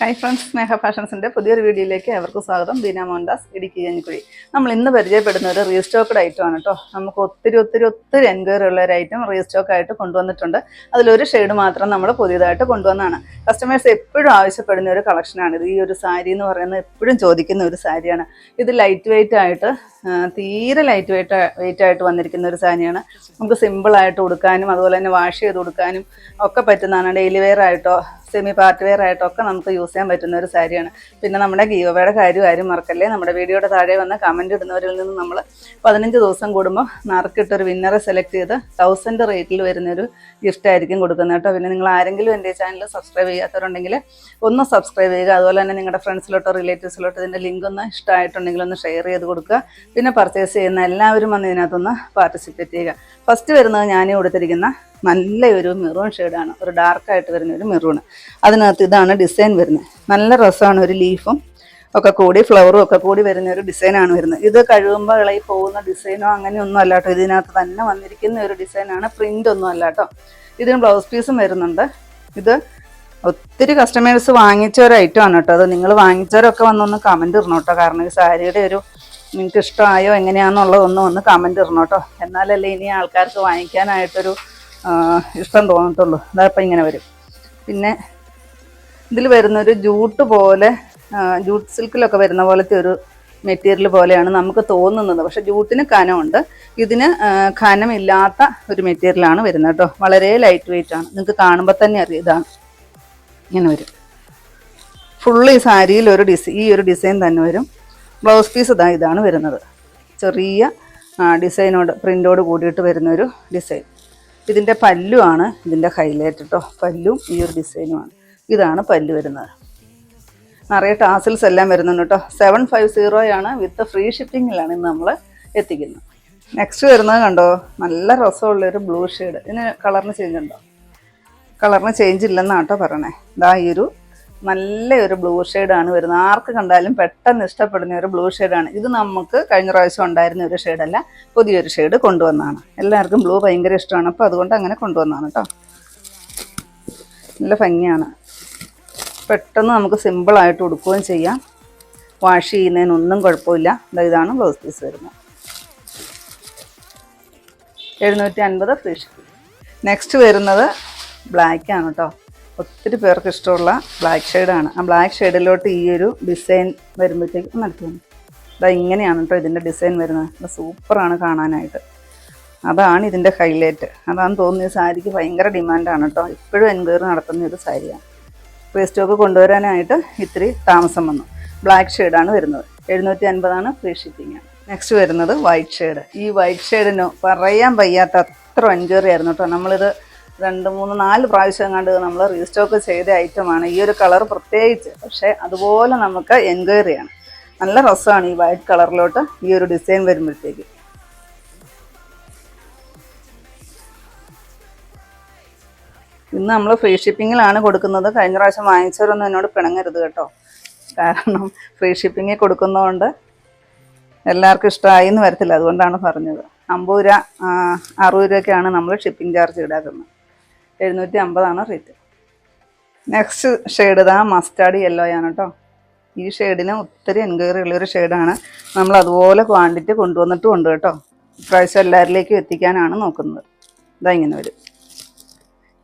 Hi friends സ്നേഹ ഫാഷൻസിന്റെ പുതിയൊരു വീഡിയോയിലേക്ക് അവർക്ക് സ്വാഗതം. ബീന മോഹൻദാസ് ഇടുക്കി കഞ്ഞിക്കുഴി. നമ്മൾ ഇന്ന് പരിചയപ്പെടുന്ന ഒരു റീസ്റ്റോക്കഡ് ഐറ്റം ആണ് കേട്ടോ നമുക്ക് ഒത്തിരി ഒത്തിരി ഒത്തിരി എൻക്വയറി ഉള്ള ഒരു ഐറ്റം റീസ്റ്റോക്ക് ആയിട്ട് കൊണ്ടുവന്നിട്ടുണ്ട്. അതിലൊരു ഷെയ്ഡ് മാത്രം നമ്മൾ പുതിയതായിട്ട് കൊണ്ടുവന്നതാണ്. കസ്റ്റമേഴ്സ് എപ്പോഴും ആവശ്യപ്പെടുന്ന ഒരു കളക്ഷനാണ് ഇത്. ഈ ഒരു സാരി എന്ന് പറയുന്നത് എപ്പോഴും ചോദിക്കുന്ന ഒരു സാരിയാണ് ഇത് ലൈറ്റ് വെയിറ്റ് ആയിട്ട് തീരെ ലൈറ്റ് വെയിറ്റ് വെയിറ്റ് ആയിട്ട് വന്നിരിക്കുന്ന ഒരു സാരിയാണ് നമുക്ക് സിമ്പിളായിട്ട് ഉടുക്കാനും അതുപോലെ തന്നെ വാഷ് ചെയ്ത് കൊടുക്കാനും ഒക്കെ പറ്റുന്നതാണ്. ഡെയിലി വെയർ ആയിട്ടോ സെമി പാർട്ട് വെയർ ആയിട്ടൊക്കെ നമുക്ക് യൂസ് ചെയ്യാൻ പറ്റുന്ന ഒരു സാരിയാണ്. പിന്നെ നമ്മുടെ ഗീവയുടെ കാര്യം ആരും മറക്കല്ലേ? നമ്മുടെ വീഡിയോയുടെ താഴെ വന്ന് കമന്റ് ഇടുന്നവരിൽ നിന്ന് നമ്മൾ പതിനഞ്ച് ദിവസം കൂടുമ്പോൾ നറുക്കിട്ടൊരു വിന്നറെ സെലക്ട് ചെയ്ത് തൗസൻഡ് റേറ്റിൽ വരുന്നൊരു ഗിഫ്റ്റ് ആയിരിക്കും കൊടുക്കുന്നത് കേട്ടോ. പിന്നെ നിങ്ങൾ ആരെങ്കിലും എന്റെ ചാനൽ സബ്സ്ക്രൈബ് ചെയ്യാത്തവരുണ്ടെങ്കിൽ ഒന്ന് സബ്സ്ക്രൈബ് ചെയ്യുക. അതുപോലെ തന്നെ നിങ്ങളുടെ ഫ്രണ്ട്സിലോട്ടോ റിലേറ്റീവ്സിലോട്ടോ ഇതിന്റെ ലിങ്ക് ഒന്ന് ഇഷ്ടമായിട്ടുണ്ടെങ്കിൽ ഒന്ന് ഷെയർ ചെയ്ത് കൊടുക്കുക. പിന്നെ പർച്ചേസ് ചെയ്യുന്ന എല്ലാവരും വന്ന് ഇതിനകത്തൊന്ന് പാർട്ടിസിപ്പേറ്റ് ചെയ്യുക. ഫസ്റ്റ് വരുന്നത് ഞാൻ കൊടുത്തിരിക്കുന്ന നല്ലൊരു മെറൂൺ ഷെയ്ഡാണ് ഒരു ഡാർക്കായിട്ട് വരുന്ന ഒരു മെറൂൺ അതിനകത്ത് ഇതാണ് ഡിസൈൻ വരുന്നത്. നല്ല രസമാണ് ഒരു ലീഫും ഒക്കെ കൂടി ഫ്ലവറും ഒക്കെ കൂടി വരുന്ന ഒരു ഡിസൈനാണ് വരുന്നത്. ഇത് കഴിയുമ്പോൾ ഇളകി പോകുന്ന ഡിസൈനോ അങ്ങനെയൊന്നും അല്ല കേട്ടോ. ഇതിനകത്ത് തന്നെ വന്നിരിക്കുന്ന ഒരു ഡിസൈനാണ് പ്രിന്റ് ഒന്നും അല്ല കേട്ടോ. ഇതിന് ബ്ലൗസ് പീസും വരുന്നുണ്ട്. ഇത് ഒത്തിരി കസ്റ്റമേഴ്സ് വാങ്ങിച്ച ഒരു ഐറ്റം ആണ് കേട്ടോ. അത് നിങ്ങൾ വാങ്ങിച്ചവരൊക്കെ വന്നൊന്ന് കമന്റ് ഇടണം കേട്ടോ. കാരണം ഈ സാരിയുടെ ഒരു നിങ്ങൾക്ക് ഇഷ്ടമായോ എങ്ങനെയാണെന്നുള്ളതൊന്നും ഒന്ന് കമന്റ് ഇടണം കേട്ടോ. എന്നാലല്ലേ ഇനി ആൾക്കാർക്ക് വാങ്ങിക്കാനായിട്ടൊരു ഇഷ്ടം തോന്നത്തുള്ളൂ. അതപ്പം ഇങ്ങനെ വരും. പിന്നെ ഇതിൽ വരുന്നൊരു ജൂട്ട് പോലെ ജൂട്ട് സിൽക്കിലൊക്കെ വരുന്ന പോലത്തെ ഒരു മെറ്റീരിയൽ പോലെയാണ് നമുക്ക് തോന്നുന്നത്. പക്ഷെ ജൂട്ടിന് കനമുണ്ട്. ഇതിന് കനമില്ലാത്ത ഒരു മെറ്റീരിയലാണ് വരുന്നത് കേട്ടോ. വളരെ ലൈറ്റ് വെയിറ്റ് ആണ്. നിങ്ങൾക്ക് കാണുമ്പോൾ തന്നെ അറിയാം ഇതാണ്. ഇങ്ങനെ വരും. ഫുള്ള് ഈ സാരിയിൽ ഒരു ഡിസൈൻ ഈ ഒരു ഡിസൈൻ തന്നെ വരും. ബ്ലൗസ് പീസ് ഇതാ ഇതാണ് വരുന്നത്. ചെറിയ ഡിസൈനോട് പ്രിന്റോട് കൂടിയിട്ട് വരുന്നൊരു ഡിസൈൻ. ഇതിന്റെ പല്ലുമാണ് ഇതിന്റെ ഹൈലൈറ്റ് കേട്ടോ പല്ലും ഈ ഒരു ഡിസൈനുമാണ് ഇതാണ് പല്ല് വരുന്നത്. നിറയെ ടാസിൽസ് എല്ലാം വരുന്നുണ്ട് കേട്ടോ സെവൻ ഫൈവ് സീറോയാണ് വിത്ത് ഫ്രീ ഷിപ്പിങ്ങിലാണ് ഇന്ന് നമ്മൾ എത്തിക്കുന്നത്. നെക്സ്റ്റ് വരുന്നത് കണ്ടോ? നല്ല രസമുള്ളൊരു ബ്ലൂ ഷെയ്ഡ് ഇതിന് കളറിന് ചേഞ്ച് ഉണ്ടോ? കളറിന് ചേഞ്ച് ഇല്ലെന്നാട്ടോ പറയണേ. ഇതാ ഈ ഒരു നല്ല ഒരു ബ്ലൂ ഷെയ്ഡാണ് വരുന്നത്. ആർക്ക് കണ്ടാലും പെട്ടെന്ന് ഇഷ്ടപ്പെടുന്ന ഒരു ബ്ലൂ ഷെയ്ഡാണ്. ഇത് നമുക്ക് കഴിഞ്ഞ പ്രാവശ്യം ഉണ്ടായിരുന്ന ഒരു ഷെയ്ഡല്ല പുതിയൊരു ഷെയ്ഡ് കൊണ്ടുവന്നതാണ്. എല്ലാവർക്കും ബ്ലൂ ഭയങ്കര ഇഷ്ടമാണ്. അപ്പോൾ അതുകൊണ്ട് അങ്ങനെ കൊണ്ടുവന്നതാണ് കേട്ടോ. നല്ല ഭംഗിയാണ്. പെട്ടെന്ന് നമുക്ക് സിമ്പിളായിട്ട് ഉടുക്കുകയും ചെയ്യാം. വാഷ് ചെയ്യുന്നതിനൊന്നും കുഴപ്പമില്ല. ഇതാണ് ബ്ലൗസ് പീസ് വരുന്നത്. എഴുന്നൂറ്റി അൻപത് ഫ്രീ ഷിപ്പിംഗ്. നെക്സ്റ്റ് വരുന്നത് ബ്ലാക്ക് ആണ് കേട്ടോ. ഒത്തിരി പേർക്ക് ഇഷ്ടമുള്ള ബ്ലാക്ക് ഷെയ്ഡാണ് ആ ബ്ലാക്ക് ഷെയ്ഡിലോട്ട് ഈ ഒരു ഡിസൈൻ വരുമ്പോഴത്തേക്ക് നടത്തുന്നു ഇതാ ഇങ്ങനെയാണ് കേട്ടോ ഇതിന്റെ ഡിസൈൻ വരുന്നത്. സൂപ്പറാണ് കാണാനായിട്ട്. അതാണ് ഇതിന്റെ ഹൈലൈറ്റ് അതാണ് ഈ സാരിക്ക് ഭയങ്കര ഡിമാൻഡാണ് കേട്ടോ ഇപ്പോഴും എൻക്വയറി നടത്തുന്ന ഒരു സാരിയാണ്. ഫ്രീ സ്റ്റോക്ക് കൊണ്ടുവരാനായിട്ട് ഇത്തിരി താമസം വന്നു. ബ്ലാക്ക് ഷെയ്ഡാണ് വരുന്നത്. എഴുന്നൂറ്റി അൻപതാണ് ഫ്രീ ഷിപ്പിംഗ് നെക്സ്റ്റ് വരുന്നത് വൈറ്റ് ഷെയ്ഡ് ഈ വൈറ്റ് ഷെയ്ഡിന് പറയാൻ വയ്യാത്ത അത്ര എൻക്വയറി ആയിരുന്നു കേട്ടോ നമ്മളിത് രണ്ട് മൂന്ന് നാല് പ്രാവശ്യം കണ്ട് നമ്മൾ റീസ്റ്റോക്ക് ചെയ്ത ഐറ്റമാണ് ഈ ഒരു കളർ പ്രത്യേകിച്ച്. പക്ഷേ അതുപോലെ നമുക്ക് എൻക്വയറി ആണ്. നല്ല രസമാണ് ഈ വൈറ്റ് കളറിലോട്ട് ഈ ഒരു ഡിസൈൻ വരുമ്പോഴത്തേക്ക്. ഇന്ന് നമ്മൾ ഫ്രീ ഷിപ്പിങ്ങിലാണ് കൊടുക്കുന്നത്. കഴിഞ്ഞ പ്രാവശ്യം വാങ്ങിച്ചവരൊന്നും എന്നോട് പിണങ്ങരുത് കേട്ടോ. കാരണം ഫ്രീ ഷിപ്പിങ്ങിൽ കൊടുക്കുന്നതുകൊണ്ട് എല്ലാവർക്കും ഇഷ്ടമായി എന്ന് വരത്തില്ല. അതുകൊണ്ടാണ് പറഞ്ഞത്. അമ്പത് രൂപ അറുപത് രൂപയ്ക്കാണ് നമ്മൾ ഷിപ്പിംഗ് ചാർജ് ഈടാക്കുന്നത്. എഴുന്നൂറ്റി അമ്പതാണ് റേറ്റ് നെക്സ്റ്റ് ഷെയ്ഡ് ഇതാ മസ്റ്റാർഡ് യെല്ലോ ആണ് കേട്ടോ ഈ ഷെയ്ഡിന് ഒത്തിരി എൻക്വയറി ഉള്ളൊരു ഷെയ്ഡാണ് നമ്മൾ അതുപോലെ ക്വാണ്ടിറ്റി കൊണ്ടുവന്നിട്ടും ഉണ്ട് കേട്ടോ ഇപ്രാവശ്യം എല്ലാവരിലേക്കും എത്തിക്കാനാണ് നോക്കുന്നത്. ഇതാ ഇങ്ങനെ വരും.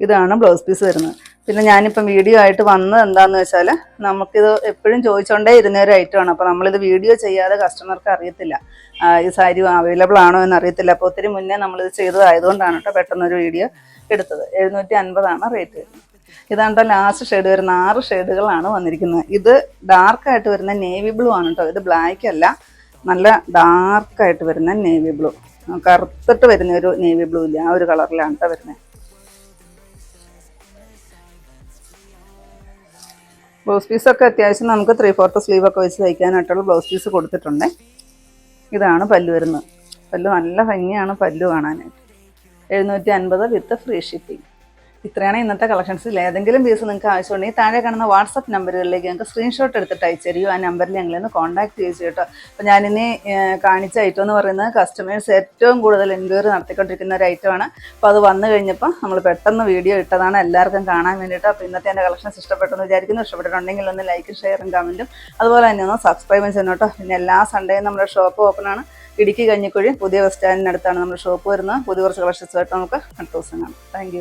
ഇതാണ് ബ്ലൗസ് പീസ് വരുന്നത്. പിന്നെ ഞാനിപ്പം വീഡിയോ ആയിട്ട് വന്നത് എന്താണെന്ന് വെച്ചാൽ നമുക്കിത് എപ്പോഴും ചോദിച്ചുകൊണ്ടേ ഇരുന്ന ഒരു ഐറ്റമാണ് അപ്പോൾ നമ്മളിത് വീഡിയോ ചെയ്യാതെ കസ്റ്റമർക്ക് അറിയത്തില്ല. ഈ സാരി അവൈലബിൾ ആണോ എന്ന് അറിയത്തില്ല അപ്പോൾ ഒത്തിരി മുന്നേ നമ്മളിത് ചെയ്തതായതുകൊണ്ടാണ് കേട്ടോ പെട്ടെന്നൊരു വീഡിയോ എടുത്തത്. എഴുന്നൂറ്റി അൻപതാണ് റേറ്റ് വരുന്നത്. ഇതാണ് കേട്ടോ ലാസ്റ്റ് ഷെയ്ഡ് വരുന്ന ആറ് ഷെയ്ഡുകളാണ് വന്നിരിക്കുന്നത്. ഇത് ഡാർക്കായിട്ട് വരുന്ന നേവി ബ്ലൂ ആണ് കേട്ടോ ഇത് ബ്ലാക്ക് അല്ല നല്ല ഡാർക്കായിട്ട് വരുന്ന നേവി ബ്ലൂ കറുത്തിട്ട് വരുന്ന ഒരു നേവി ബ്ലൂ ഇല്ല ആ ഒരു കളറിലാണ് കേട്ടോ വരുന്നത്. ബ്ലൗസ് പീസൊക്കെ അത്യാവശ്യം നമുക്ക് ത്രീ ഫോർത്ത് സ്ലീവ് ഒക്കെ വെച്ച് തയ്ക്കാനായിട്ടുള്ള ബ്ലൗസ് പീസ് കൊടുത്തിട്ടുണ്ട്. ഇതാണ് പല്ല് വരുന്നത്. പല്ല് നല്ല ഭംഗിയാണ് പല്ല് കാണാനായിട്ട്. എഴുന്നൂറ്റി അൻപത് വിത്ത് ഫ്രീ ഷിപ്പിംഗ്. ഇത്രയാണ് ഇന്നത്തെ കളക്ഷൻസിൽ ഏതെങ്കിലും പീസ് നിങ്ങൾക്ക് ആവശ്യമുണ്ടെങ്കിൽ താഴെ കാണുന്ന വാട്സപ്പ് നമ്പറുകളിലേക്ക് ഞങ്ങൾക്ക് സ്ക്രീൻഷോട്ട് എടുത്തിട്ട് അയച്ചു ആ നമ്പറിൽ ഞങ്ങളെ ഒന്ന് കോൺടാക്ട് ചെയ്തു കേട്ടോ അപ്പോൾ ഞാനിനി കാണിച്ച ഐറ്റം എന്ന് പറയുന്നത് കസ്റ്റമേഴ്സ് ഏറ്റവും കൂടുതൽ എൻക്വയറി നടത്തിക്കൊണ്ടിരിക്കുന്ന ഒരു ഐറ്റമാണ് അപ്പോൾ അത് വന്നു കഴിഞ്ഞപ്പോൾ നമ്മൾ പെട്ടെന്ന് വീഡിയോ ഇട്ടതാണ് എല്ലാവർക്കും കാണാൻ വേണ്ടിയിട്ട്. അപ്പോൾ ഇന്നത്തെ എന്റെ കളക്ഷൻസ് ഇഷ്ടപ്പെട്ടെന്ന് വിചാരിക്കുന്നു. ഇഷ്ടപ്പെട്ടിട്ടുണ്ടെങ്കിൽ ഒന്ന് ലൈക്കും ഷെയറും കമന്റും അതുപോലെ തന്നെ ഒന്ന് സബ്സ്ക്രൈബും ചെയ്യണം കേട്ടോ പിന്നെ എല്ലാ സൺഡേയും നമ്മുടെ ഷോപ്പ് ഓപ്പൺ ആണ്. ഇടുക്കി കഞ്ഞിക്കുഴി പുതിയ ബസ് സ്റ്റാൻഡിനടുത്താണ് നമ്മുടെ ഷോപ്പ് വരുന്നത്. പുതിയ കുറച്ച് കളക്ഷൻസുമായിട്ട് നമുക്ക് അടുത്ത ദിവസം കാണാം. താങ്ക്